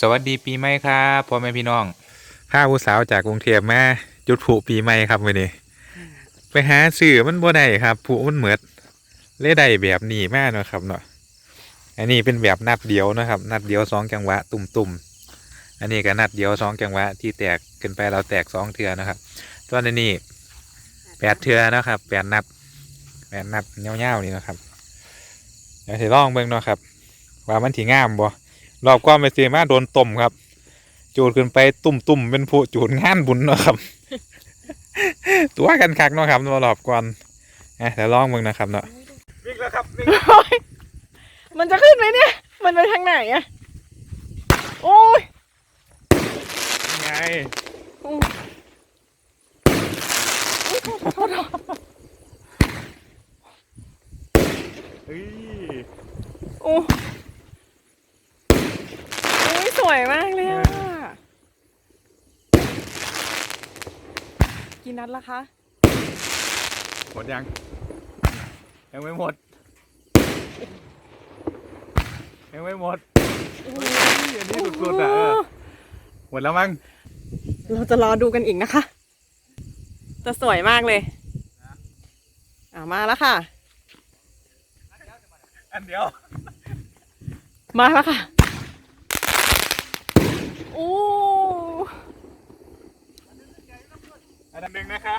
สวัสดีปีใหม่ครับพ่อแม่พี่น้องข้าผู้สาวจากกรุงเทพมาจุดผุปีใหม่ครับวันนี้ ไปหาสื่อมันบ่ได้ครับผุมันเหมือดเลยได้แบบนี้มากเนาะครับเนาะอันนี้เป็นแบบนัดเดียวนะครับ นัดเดียวสองจังหวะตุ่มตุ่มๆอันนี้ก็นัดเดียวสองจังหวะที่แตกขึ้นไปเราแตกสองเทือนะครับส่วนอันนี้แปดเทือนะครับแปดนัดแปดนัดเงี้ยวๆนี่นะครับเดี๋ยวสิลองเบิ่งเนาะครับ ว่ามันถีงามบ่ รอบก้อนไปซื้อมาโดนต้มครับ จูดขึ้นไปตุ่มตุ่มๆเป็นผู้จูดงานบุญเนาะครับ ตัวกันคักเนาะครับมารอบก่อนอะเดี๋ยวลองเบิ่งนะครับเนาะวิ่งแล้วครับวิ่งโอ๊ยมันจะขึ้นไหมเนี่ย มันไปทางไหนอะโอ้ยไงโอ้ยโทษโทษโทษ เฮ้ย โอ้โอ้ยส วยมากเลยอะกี่นัดละคะ หมดยัง ยังไม่หมด ยังไม่หมดโอ้เฮ้ยอันนี้สุดๆอะเออหมดแล้วมั้ง เราจะรอดูกันอีกนะคะ จะสวยมากเลยอ่ามาแล้วค่ะ อันเดียว มาแล้วค่ะ โอ้ อันหนึ่งนะคะ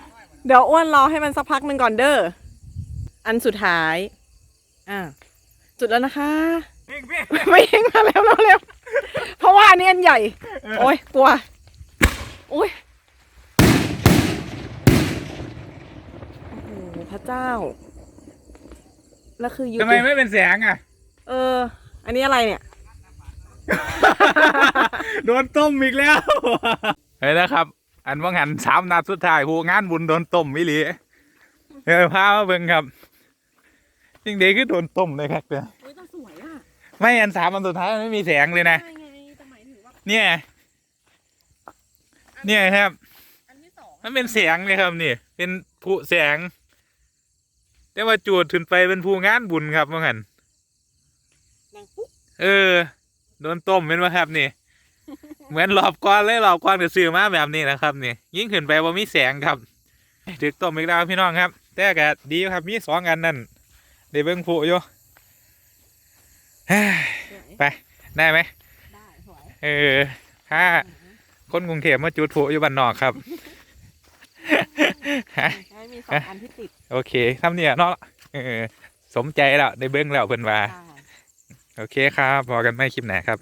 เดี๋ยวอ้วนรอให้มันสักพักหนึ่งก่อนเด้อ อันสุดท้าย อ่า จุดแล้วนะคะ วิ่งวิ่งไม่ยิงมาแล้วเร็วๆเพราะว่าอันนี้อันใหญ่ โอ้ยกลัวโอ้ยโอ้โหพระเจ้า แล้วคืออยู่ทำไมไม่เป็นแสงอะ เออ อันนี้อะไรเนี่ย โดนต้มอีกแล้ว เฮ้ยนะครับ อันว่างันสามนัดสุดท้ายหูงานบุญโดนต้มมิลีเออพามาเบิ่งครับจริงเด็กคือโดนต้มเลยครับเนี่ยเฮ้ยแต่สวยอะไม่อันสามอันสุดท้ายมันไม่มีแสงเลยนะใช่ไงแต่หมายถึงว่าเนี่ยเนี่ยครับ อันที่สองมันเป็นแสงเลยครับนี่ เป็นผู้แสง แต่ว่าจูดขึ้นไปเป็นผู้งานบุญครับว่างัน นางปุ๊บเออ โดนต้มเป็นว่าครับนี่ เหมือนรอบก้อนเลยรอบก้อนก็ซื้อมาแบบนี้นะครับนี่ยิ่งขึ้นไปว่ามีแสงครับถึกต้มอีกแล้วพี่น้องครับ แต่ก็ดีอยู่ครับมีสองอันนั่นได้เบิ่งผู้อยู่เฮ้ยสวยไปได้ไหมได้สวยเออถ้าคนกรุงเทพมาจุดผู้อยู่บ้านนอกครับฮะใช่มีสองอันที่ติดโอเคทำเนี่ยเนาะเออสมใจแล้วได้เบิ่งแล้วเพิ่นว่าได้โอเคครับพอกันไม่คลิปไหนครับ